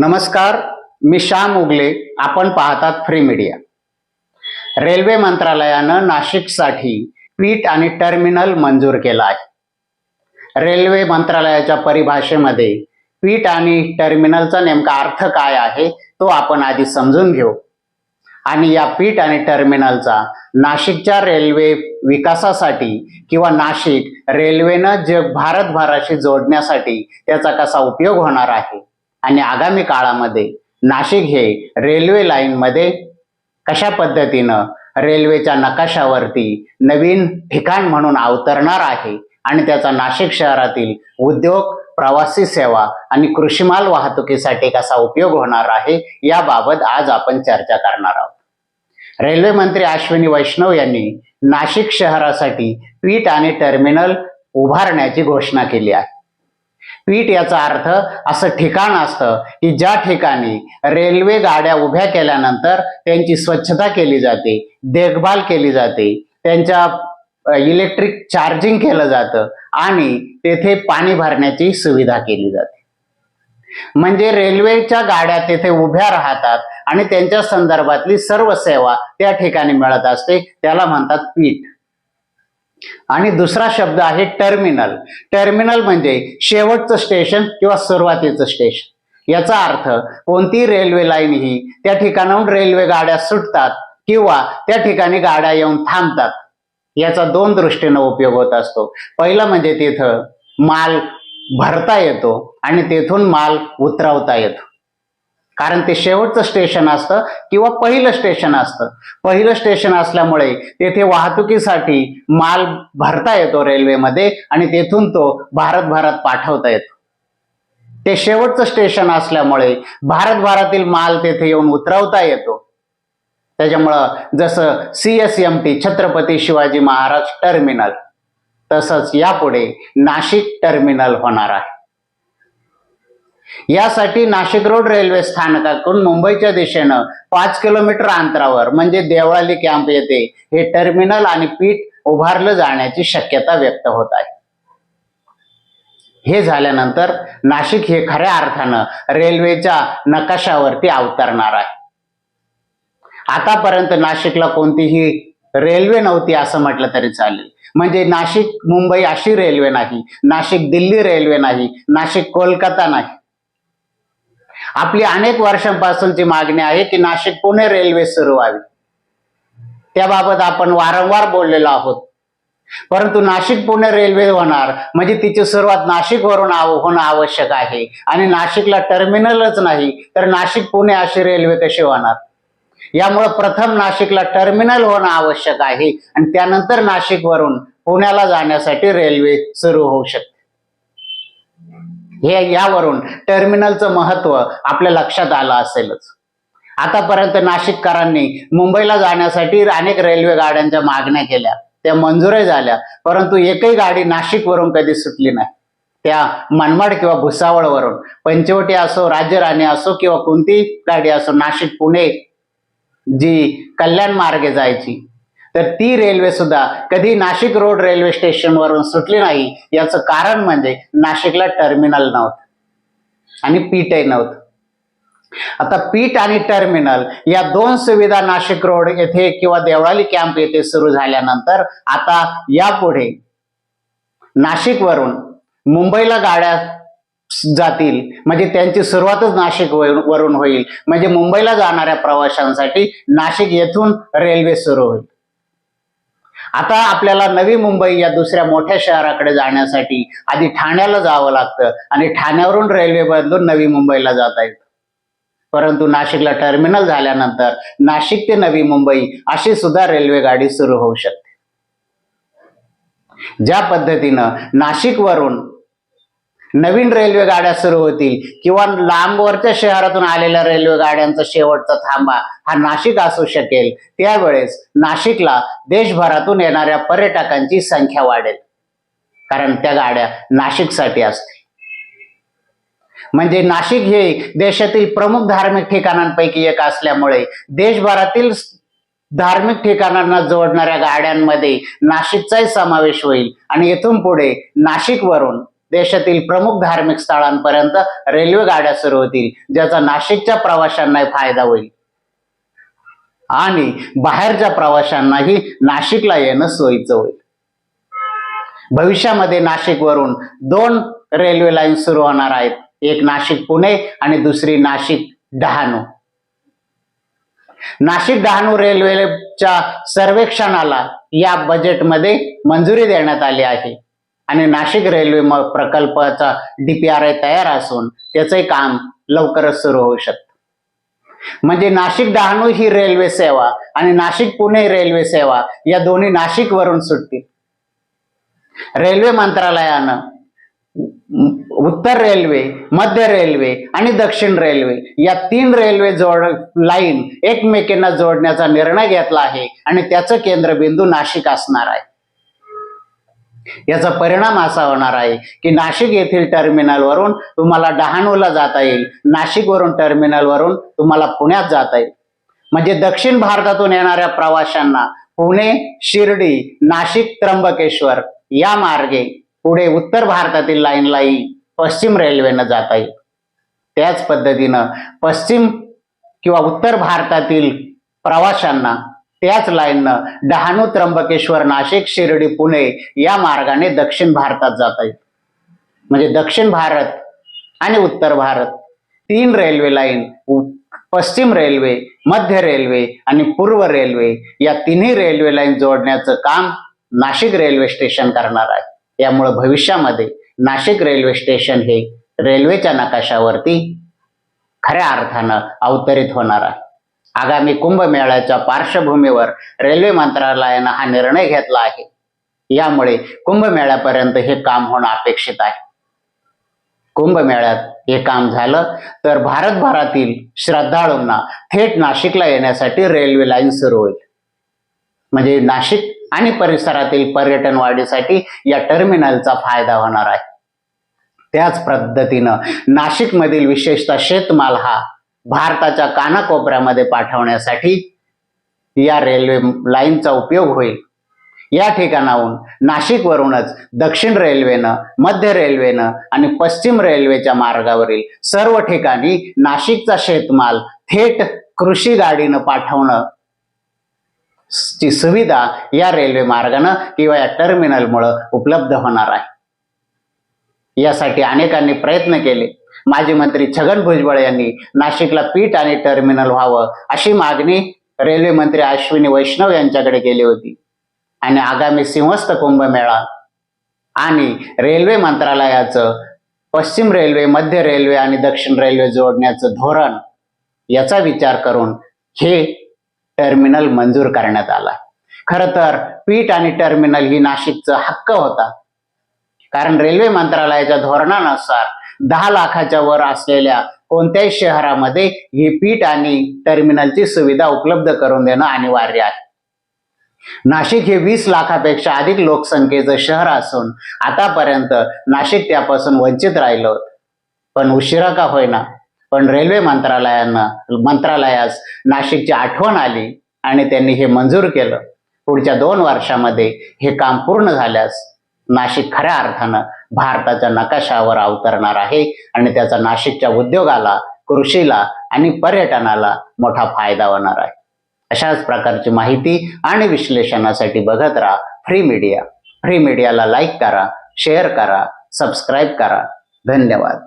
नमस्कार मी श्याम उगले. आपण पाहतात फ्री मीडिया रेल्वे मंत्रालयानं नाशिकसाठी पीट आणि टर्मिनल मंजूर केलं आहे. रेल्वे मंत्रालयाच्या परिभाषेमध्ये पीट आणि टर्मिनलचा नेमका अर्थ काय आहे तो आपण आधी समजून घेऊ. आणि या पीठ आणि टर्मिनलचा नाशिकच्या रेल्वे विकासासाठी किंवा नाशिक रेल्वेनं जग भारतभराशी जोडण्यासाठी त्याचा कसा उपयोग होणार आहे आणि आगामी काळामध्ये नाशिक हे रेल्वे लाईनमध्ये कशा पद्धतीनं रेल्वेच्या नकाशावरती नवीन ठिकाण म्हणून अवतरणार आहे आणि त्याचा नाशिक शहरातील उद्योग प्रवासी सेवा आणि कृषीमाल वाहतुकीसाठी कसा उपयोग होणार आहे याबाबत आज आपण चर्चा करणार आहोत. रेल्वे मंत्री अश्विनी वैष्णव यांनी नाशिक शहरासाठी पीठ आणि टर्मिनल उभारण्याची घोषणा केली आहे. पीठ याचा अर्थ असं ठिकाण असतं की ज्या ठिकाणी रेल्वे गाड्या उभ्या केल्यानंतर त्यांची स्वच्छता केली जाते देखभाल केली जाते त्यांच्या इलेक्ट्रिक चार्जिंग केलं जातं आणि तेथे पाणी भरण्याची सुविधा केली जाते. म्हणजे रेल्वेच्या गाड्या तेथे उभ्या राहतात आणि त्यांच्या संदर्भातली सर्व सेवा त्या ठिकाणी मिळत असते त्याला म्हणतात पीठ. आणि दुसरा शब्द आहे टर्मिनल टर्मिनल म्हणजे शेवटचं स्टेशन किंवा सुरुवातीचं स्टेशन याचा अर्थ कोणती रेल्वे लाईन ही त्या ठिकाणाहून रेल्वे गाड्या सुटतात किंवा त्या ठिकाणी गाड्या येऊन थांबतात. याचा दोन दृष्टीनं उपयोग होत असतो. पहिला म्हणजे तिथं माल भरता येतो आणि तेथून माल उतरवता येतो. कारण ते शेवटचं स्टेशन असतं किंवा पहिलं स्टेशन असतं. पहिलं स्टेशन असल्यामुळे तेथे वाहतुकीसाठी माल भरता येतो रेल्वेमध्ये आणि तेथून तो भारतभरात पाठवता येतो. ते शेवटचं स्टेशन असल्यामुळे भारतभरातील माल तेथे येऊन उतरवता येतो. त्याच्यामुळं जसं C S M T Chhatrapati Shivaji Maharaj terminal तसंच यापुढे नाशिक टर्मिनल होणार आहे. यासाठी नाशिक रोड रेल्वे स्थानकातून मुंबईच्या दिशेनं पाच किलोमीटर अंतरावर म्हणजे देवळाली कॅम्प येथे हे टर्मिनल आणि पीठ उभारलं जाण्याची शक्यता व्यक्त होत आहे. हे झाल्यानंतर नाशिक हे खऱ्या अर्थानं रेल्वेच्या नकाशावरती अवतरणार आहे. आतापर्यंत नाशिकला कोणतीही रेल्वे नव्हती असं म्हटलं तरी चालेल. म्हणजे नाशिक मुंबई अशी रेल्वे नाही नाशिक दिल्ली रेल्वे नाही नाशिक कोलकाता नाही. आपली अनेक वर्षांपासूनची मागणी आहे की नाशिक पुणे रेल्वे सुरू व्हावी. त्याबाबत आपण वारंवार बोललेलो आहोत. परंतु नाशिक पुणे रेल्वे होणार म्हणजे तिची सुरुवात नाशिकवरून होणं आवश्यक आहे. आणि नाशिकला टर्मिनलच नाही तर नाशिक पुणे अशी रेल्वे कशी होणार? यामुळे प्रथम नाशिकला टर्मिनल होणं आवश्यक आहे. आणि त्यानंतर नाशिकवरून पुण्याला जाण्यासाठी रेल्वे सुरू होऊ शकते. हे यावरून टर्मिनलचं महत्त्व आपल्या लक्षात आलं असेलच. आतापर्यंत नाशिककरांनी मुंबईला जाण्यासाठी अनेक रेल्वे गाड्यांच्या मागण्या केल्या. त्या मंजूरही झाल्या. परंतु एकही गाडी नाशिकवरून कधी सुटली नाही. त्या मनमाड किंवा भुसावळवरून. पंचवटी असो राज्य राणी असो किंवा कोणतीही गाडी असो नाशिक पुणे जी कल्याण मार्गे जायची तर ती रेल्वे सुद्धा कधी नाशिक रोड रेल्वे स्टेशनवरून सुटली नाही याचं कारण म्हणजे नाशिकला टर्मिनल नव्हतं. आणि पीठही नव्हतं. आता पीठ आणि टर्मिनल या दोन सुविधा नाशिक रोड येथे किंवा देवळाली कॅम्प येथे सुरू झाल्यानंतर आता यापुढे नाशिकवरून मुंबईला गाड्या जातील म्हणजे त्यांची सुरुवातच नाशिक वरून होईल. म्हणजे मुंबईला जाणाऱ्या प्रवाशांसाठी नाशिक येथून रेल्वे सुरू होईल. आता आपल्याला नवी मुंबई या दुसऱ्या मोठ्या शहराकडे जाण्यासाठी आधी ठाण्याला जावं लागतं आणि ठाण्यावरून रेल्वे बदलून नवी मुंबईला जाता येतं. परंतु नाशिकला टर्मिनल झाल्यानंतर नाशिक ते नवी मुंबई अशी सुद्धा रेल्वे गाडी सुरू होऊ शकते. ज्या पद्धतीनं नाशिकवरून नवीन रेल्वे गाड्या सुरू होतील किंवा लांबवरच्या शहरातून आलेल्या रेल्वे गाड्यांचा शेवटचा थांबा हा नाशिक असू शकेल. त्यावेळेस नाशिकला देशभरातून येणाऱ्या पर्यटकांची संख्या वाढेल. कारण त्या गाड्या नाशिकसाठी असते म्हणजे नाशिक हे देशातील प्रमुख धार्मिक ठिकाणांपैकी एक असल्यामुळे देशभरातील धार्मिक ठिकाणांना जोडणाऱ्या गाड्यांमध्ये नाशिकचाही समावेश होईल. आणि इथून पुढे नाशिकवरून देशातील प्रमुख धार्मिक स्थळांपर्यंत रेल्वे गाड्या सुरू होतील ज्याचा नाशिकच्या प्रवाशांनाही फायदा होईल. आणि बाहेरच्या प्रवाशांनाही नाशिकला येणं सोयीचं होईल. भविष्यामध्ये नाशिकवरून दोन रेल्वे लाईन सुरू होणार आहेत एक नाशिक पुणे आणि दुसरी नाशिक डहाणू. नाशिक डहाणू रेल्वेच्या सर्वेक्षणाला या बजेटमध्ये मंजुरी देण्यात आली आहे. आणि नाशिक रेल्वे म- प्रकल्पाचा डीपीआरआय तयार असून त्याचे काम लवकरच सुरू होऊ शकतं. म्हणजे नाशिक डहाणू ही रेल्वे सेवा आणि नाशिक पुणे रेल्वे सेवा या दोन्ही नाशिक वरून सुटतील. रेल्वे मंत्रालयानं उत्तर रेल्वे मध्य रेल्वे आणि दक्षिण रेल्वे या तीन रेल्वे जोड लाईन एकमेकींना जोडण्याचा निर्णय घेतला आहे आणि त्याचं केंद्रबिंदू नाशिक असणार आहे. याचा परिणाम असा होणार आहे की नाशिक येथील टर्मिनलवरून तुम्हाला डहाणूला जाता येईल. नाशिकवरून टर्मिनलवरून तुम्हाला पुण्यात जाता येईल. म्हणजे दक्षिण भारतातून येणाऱ्या प्रवाशांना पुणे शिर्डी नाशिक त्र्यंबकेश्वर या मार्गे पुढे उत्तर भारतातील लाईनलाही पश्चिम रेल्वेनं जाता येईल. त्याच पद्धतीनं पश्चिम किंवा उत्तर भारतातील प्रवाशांना त्याच लाईननं डहाणू त्र्यंबकेश्वर नाशिक शिर्डी पुणे या मार्गाने दक्षिण भारतात जाता येईल. म्हणजे दक्षिण भारत आणि उत्तर भारत. तीन रेल्वे लाईन पश्चिम रेल्वे मध्य रेल्वे आणि पूर्व रेल्वे या तिन्ही रेल्वे लाईन जोडण्याचं काम नाशिक रेल्वे स्टेशन करणार आहे. यामुळे भविष्यामध्ये नाशिक रेल्वे स्टेशन हे रेल्वेच्या नकाशावरती खऱ्या अर्थानं अवतरित होणार आहे. आगामी कुंभमेळ्याच्या पार्श्वभूमीवर रेल्वे मंत्रालयानं हा निर्णय घेतला आहे. यामुळे कुंभमेळ्यापर्यंत हे काम होणं अपेक्षित आहे. कुंभमेळ्यात हे काम झालं तर भारतभरातील श्रद्धाळूंना थेट नाशिकला येण्यासाठी रेल्वे लाईन सुरू होईल. म्हणजे नाशिक आणि परिसरातील पर्यटन वाढीसाठी या टर्मिनलचा फायदा होणार आहे. त्याच पद्धतीनं नाशिकमधील विशेषतः शेतमाल हा भारताच्या कानाकोपऱ्यामध्ये पाठवण्यासाठी या रेल्वे लाईनचा उपयोग होईल. या ठिकाणाहून नाशिकवरूनच दक्षिण रेल्वेनं मध्य रेल्वेनं आणि पश्चिम रेल्वेच्या मार्गावरील सर्व ठिकाणी नाशिकचा शेतमाल थेट कृषी गाडीनं पाठवणं ची सुविधा या रेल्वे मार्गानं किंवा या टर्मिनलमुळं उपलब्ध होणार आहे. यासाठी अनेकांनी प्रयत्न केले. माजी मंत्री छगन भुजबळ यांनी नाशिकला पीठ आणि टर्मिनल व्हावं अशी मागणी रेल्वे मंत्री अश्विनी वैष्णव यांच्याकडे केली होती. आणि आगामी सिंहस्थ कुंभमेळा आणि रेल्वे मंत्रालयाचं पश्चिम रेल्वे मध्य रेल्वे आणि दक्षिण रेल्वे जोडण्याचं धोरण याचा विचार करून हे टर्मिनल मंजूर करण्यात आला. खरं तर पीठ आणि टर्मिनल ही नाशिकचा हक्क होता. कारण रेल्वे मंत्रालयाच्या धोरणानुसार दहा लाखाच्या वर असलेल्या कोणत्याही शहरामध्ये ही पीठ आणि टर्मिनलची सुविधा उपलब्ध करून देणं अनिवार्य आहे. नाशिक हे वीस लाखापेक्षा अधिक लोकसंख्येचं शहर असून आतापर्यंत नाशिक त्यापासून वंचित राहिलं. पण उशिरा का होईना? पण रेल्वे मंत्रालयानं मंत्रालयास नाशिकची आठवण आली आणि त्यांनी हे मंजूर केलं. पुढच्या दोन वर्षामध्ये हे काम पूर्ण झाल्यास नाशिक खऱ्या अर्थानं भारताच्या नकाशावर अवतरणार आहे आणि त्याचा नाशिकच्या उद्योगाला कृषीला आणि पर्यटनाला मोठा फायदा होणार आहे. अशाच प्रकारची माहिती आणि विश्लेषणासाठी बघत राहा फ्री मीडिया. फ्री मीडियाला लाईक करा शेअर करा सबस्क्राईब करा. धन्यवाद.